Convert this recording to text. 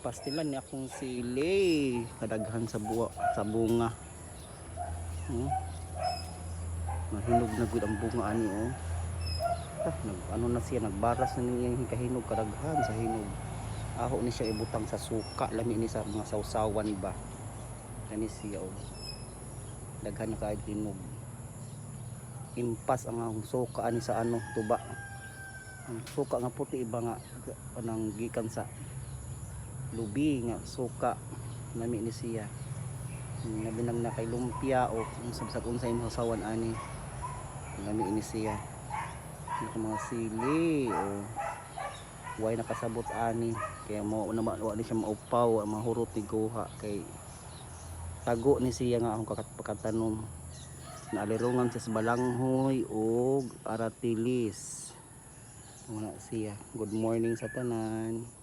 pastilan ni akong sili. Kadaghan sa buwa sa bunga. Hmm? mahinog na gud ang bunga ani oh. Ah, nag, ano na siya nagbaras na niya kahinog kadaghan sa hinog. Aho ni siya ibutang sa suka lami ni sa mga sausawan ba. Kani siya oh. Daghan na kaayod hinog. Impas ang ang suka ani sa ano tuba. Ang suka nga puti iba nga anang gikan sa lubi nga suka. Nami ni siya. Nabinang na kay lumpia o kung sa sa unsay mo sawan ani. Nami ni siya. Ang mga sili o way nakasabot ani. Kaya mo na wa ni siya maupaw ang mahurot ni guha kay tago ni siya nga akong kakatpakatanom naalirungan siya sa balanghoy o aratilis. Wala siya. Good morning sa tanan